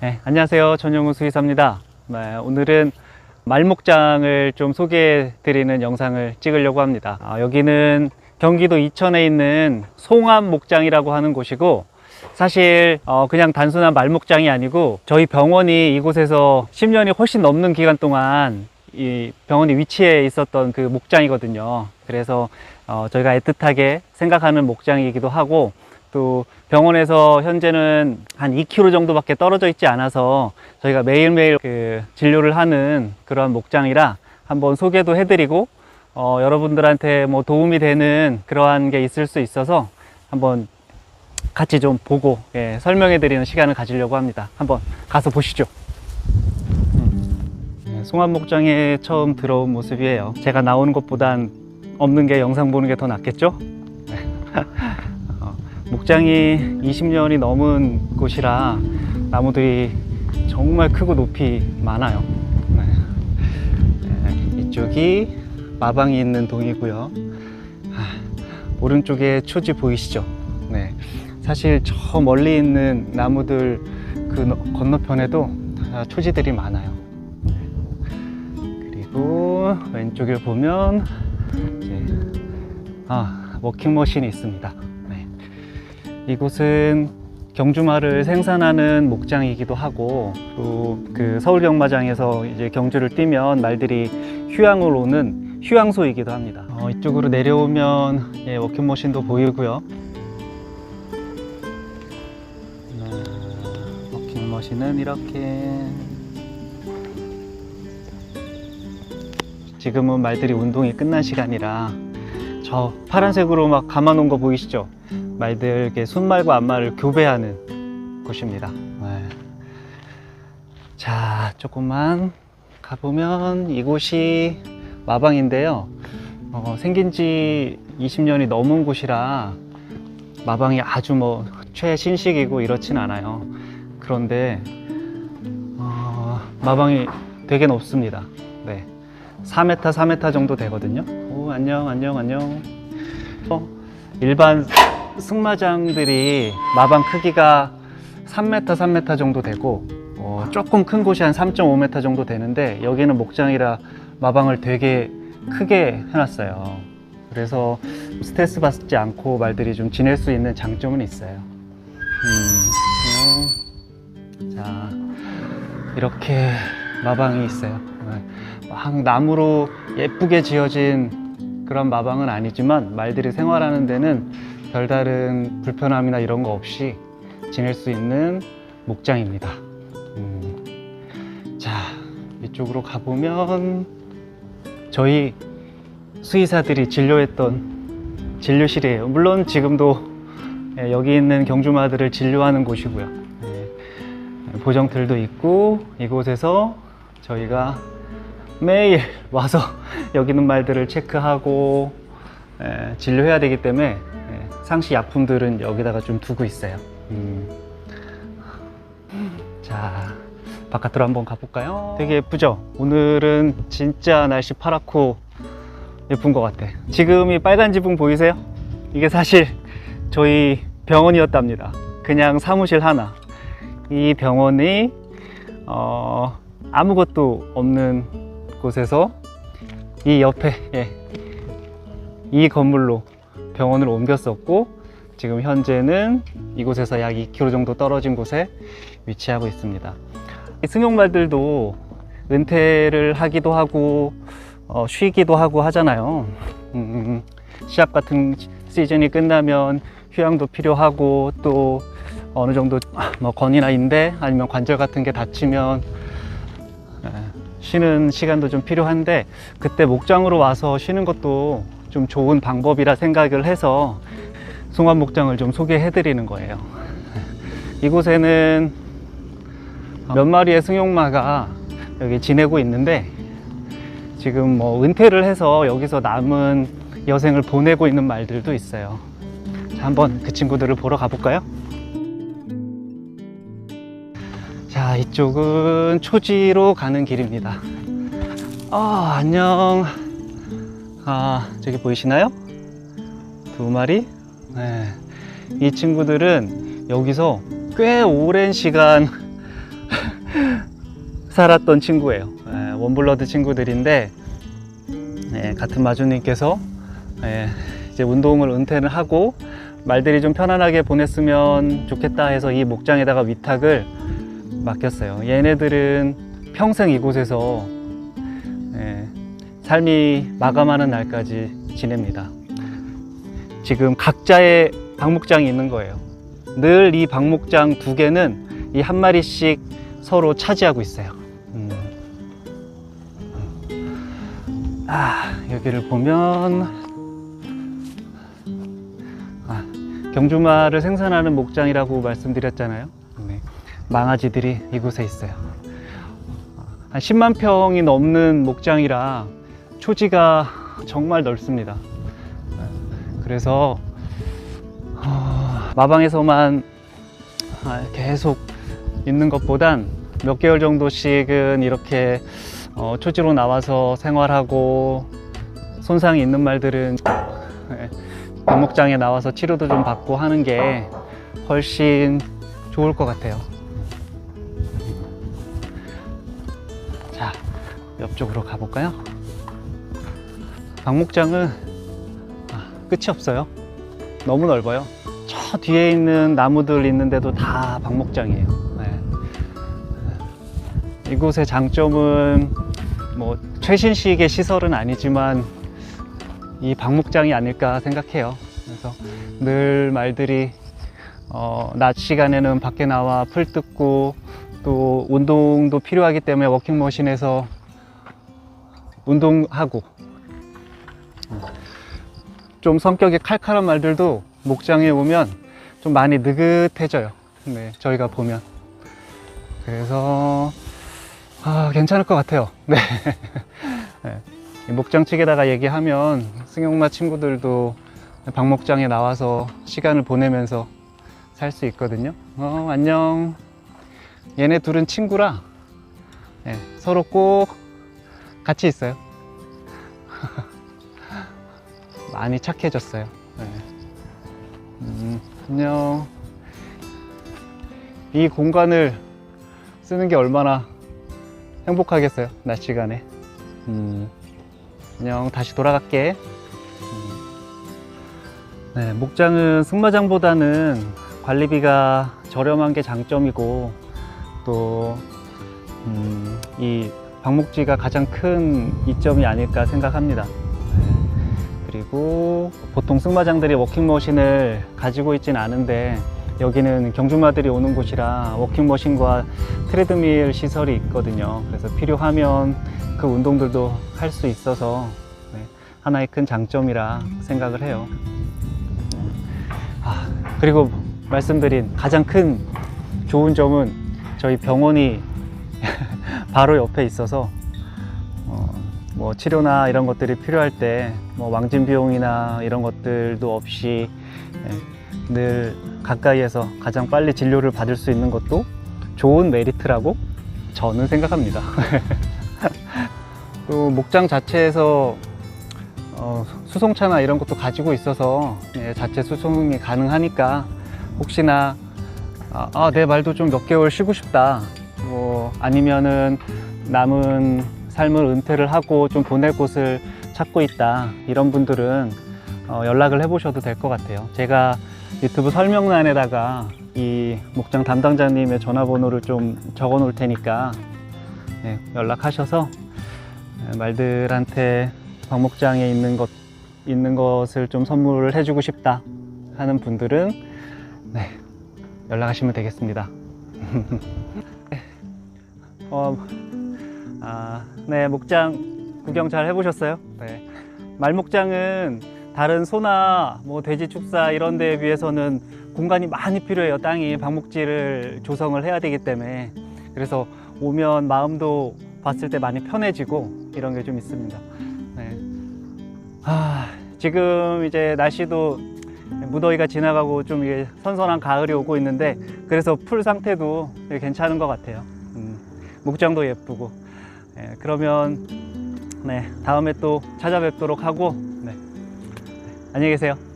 네, 안녕하세요. 전용우 수의사입니다. 네, 오늘은 말목장을 좀 소개해 드리는 영상을 찍으려고 합니다. 아, 여기는 경기도 이천에 있는 송암 목장이라고 하는 곳이고 사실 어, 그냥 단순한 말목장이 아니고 저희 병원이 이곳에서 10년이 훨씬 넘는 기간 동안 이 병원이 위치해 있었던 그 목장이거든요. 그래서 어, 저희가 애틋하게 생각하는 목장이기도 하고 또 병원에서 현재는 한 2km 정도밖에 떨어져 있지 않아서 저희가 매일매일 그 진료를 하는 그런 목장이라 한번 소개도 해드리고 어, 여러분들한테 뭐 도움이 되는 그러한 게 있을 수 있어서 한번 같이 좀 보고 예, 설명해 드리는 시간을 가지려고 합니다. 한번 가서 보시죠. 네, 송암목장에 처음 들어온 모습이에요. 제가 나오는 것보단 없는 게 영상 보는 게 더 낫겠죠? 목장이 20년이 넘은 곳이라 나무들이 정말 크고 높이 많아요. 네. 네, 이쪽이 마방이 있는 동이고요. 아, 오른쪽에 초지 보이시죠? 네. 사실 저 멀리 있는 나무들 그 너- 건너편에도 다 초지들이 많아요. 네. 그리고 왼쪽을 보면 아 워킹머신이 있습니다. 네. 이곳은 경주말을 생산하는 목장이기도 하고 또 그 서울 경마장에서 이제 경주를 뛰면 말들이 휴양을 오는 휴양소이기도 합니다. 어, 이쪽으로 내려오면 예, 워킹머신도 보이고요. 네, 워킹머신은 이렇게 지금은 말들이 운동이 끝난 시간이라 저 파란색으로 막 감아놓은 거 보이시죠? 말들 이렇게 순말과 앞말을 교배하는 곳입니다. 네. 자, 조금만 가보면 이곳이 마방인데요. 어, 생긴 지 20년이 넘은 곳이라 마방이 아주 뭐 최신식이고 이렇진 않아요. 그런데 어, 마방이 되게 높습니다. 네. 4m, 4m 정도 되거든요. 오, 안녕, 안녕, 안녕. 어, 일반 승마장들이 마방 크기가 3m, 3m 정도 되고, 어, 조금 큰 곳이 한 3.5m 정도 되는데, 여기는 목장이라 마방을 되게 크게 해놨어요. 그래서 스트레스 받지 않고 말들이 좀 지낼 수 있는 장점은 있어요. 음, 자, 이렇게 마방이 있어요. 네. 막 나무로 예쁘게 지어진 그런 마방은 아니지만 말들이 생활하는 데는 별다른 불편함이나 이런 거 없이 지낼 수 있는 목장입니다. 음, 자, 이쪽으로 가보면 저희 수의사들이 진료했던 진료실이에요. 물론 지금도 예, 여기 있는 경주마들을 진료하는 곳이고요. 예, 보정틀도 있고 이곳에서 저희가 매일 와서 여기 있는 말들을 체크하고 에, 진료해야 되기 때문에 에, 상시 약품들은 여기다가 좀 두고 있어요. 음. 자, 바깥으로 한번 가볼까요? 되게 예쁘죠? 오늘은 진짜 날씨 파랗고 예쁜 것 같아. 지금 이 빨간 지붕 보이세요? 이게 사실 저희 병원이었답니다. 그냥 사무실 하나. 이 병원이 어, 아무것도 없는 곳에서 이 옆에 예, 이 건물로 병원을 옮겼었고 지금 현재는 이곳에서 약 2km 정도 떨어진 곳에 위치하고 있습니다. 이 승용말들도 은퇴를 하기도 하고 어, 쉬기도 하고 하잖아요. 음, 시합 같은 시즌이 끝나면 휴양도 필요하고 또 어느 정도 뭐 건이나 인대 아니면 관절 같은 게 다치면 예, 쉬는 시간도 좀 필요한데 그때 목장으로 와서 쉬는 것도 좀 좋은 방법이라 생각을 해서 송암 목장을 좀 소개해 드리는 거예요. 이곳에는 몇 마리의 승용마가 여기 지내고 있는데 지금 뭐 은퇴를 해서 여기서 남은 여생을 보내고 있는 말들도 있어요. 자, 한번 그 친구들을 보러 가볼까요? 자, 이쪽은 초지로 가는 길입니다. 아, 안녕. 아, 저기 보이시나요? 두 마리? 네. 이 친구들은 여기서 꽤 오랜 시간 살았던 친구예요. 예, 원블러드 친구들인데 예, 같은 마주님께서 예, 이제 운동을 은퇴를 하고 말들이 좀 편안하게 보냈으면 좋겠다 해서 이 목장에다가 위탁을 맡겼어요. 얘네들은 평생 이곳에서 예, 삶이 마감하는 날까지 지냅니다. 지금 각자의 방목장이 있는 거예요. 늘 이 방목장 두 개는 이 한 마리씩 서로 차지하고 있어요. 음. 아, 여기를 보면 아, 경주마를 생산하는 목장이라고 말씀드렸잖아요. 네. 망아지들이 이곳에 있어요. 한 10만 평이 넘는 목장이라 초지가 정말 넓습니다. 그래서 어, 마방에서만 아, 계속 있는 것보단 몇 개월 정도씩은 이렇게 어, 초지로 나와서 생활하고 손상이 있는 말들은 예, 방목장에 나와서 치료도 좀 받고 하는 게 훨씬 좋을 것 같아요. 자, 옆쪽으로 가볼까요? 방목장은 아, 끝이 없어요. 너무 넓어요. 저 뒤에 있는 나무들 있는데도 다 방목장이에요. 네. 이곳의 장점은 뭐 최신식의 시설은 아니지만 이 방목장이 아닐까 생각해요. 그래서 늘 말들이 어, 낮 시간에는 밖에 나와 풀 뜯고 또 운동도 필요하기 때문에 워킹머신에서 운동하고 좀 성격이 칼칼한 말들도 목장에 오면 좀 많이 느긋해져요. 네, 저희가 보면. 그래서 아, 괜찮을 것 같아요. 네. 네. 이 목장 측에다가 얘기하면 승용마 친구들도 방목장에 나와서 시간을 보내면서 살 수 있거든요. 어, 안녕. 얘네 둘은 친구라 네, 서로 꼭 같이 있어요. 많이 착해졌어요. 네. 음, 안녕. 이 공간을 쓰는 게 얼마나 행복하겠어요. 낮 시간에. 음, 안녕. 다시 돌아갈게. 음. 네, 목장은 승마장보다는 관리비가 저렴한 게 장점이고 또 음, 이 방목지가 가장 큰 이점이 아닐까 생각합니다. 그리고 보통 승마장들이 워킹머신을 가지고 있지는 않은데 여기는 경주마들이 오는 곳이라 워킹머신과 트레드밀 시설이 있거든요. 그래서 필요하면 그 운동들도 할 수 있어서 네, 하나의 큰 장점이라 생각을 해요. 아, 그리고 말씀드린 가장 큰 좋은 점은 저희 병원이 바로 옆에 있어서 어, 뭐 치료나 이런 것들이 필요할 때 뭐 왕진 비용이나 이런 것들도 없이 예, 늘 가까이에서 가장 빨리 진료를 받을 수 있는 것도 좋은 메리트라고 저는 생각합니다. 또 목장 자체에서 어, 수송차나 이런 것도 가지고 있어서 예, 자체 수송이 가능하니까 혹시나 아, 아, 내 말도 좀 몇 개월 쉬고 싶다. 뭐 아니면은 남은 삶을 은퇴를 하고 좀 보낼 곳을 찾고 있다. 이런 분들은 어, 연락을 해보셔도 될 것 같아요. 제가 유튜브 설명란에다가 이 목장 담당자님의 전화번호를 좀 적어 놓을 테니까 네, 연락하셔서 네, 말들한테 방목장에 있는 것 있는 것을 좀 선물을 해주고 싶다 하는 분들은 네, 연락하시면 되겠습니다. 어, 아, 네, 목장 구경 잘 해보셨어요? 네. 말목장은 다른 소나 뭐 돼지 축사 이런 데에 비해서는 공간이 많이 필요해요. 땅이 방목지를 조성을 해야 되기 때문에. 그래서 오면 마음도 봤을 때 많이 편해지고 이런 게 좀 있습니다. 네. 아, 지금 이제 날씨도 무더위가 지나가고 좀 이게 선선한 가을이 오고 있는데 그래서 풀 상태도 괜찮은 것 같아요. 음, 목장도 예쁘고. 예, 그러면 네, 다음에 또 찾아뵙도록 하고 네. 안녕히 계세요.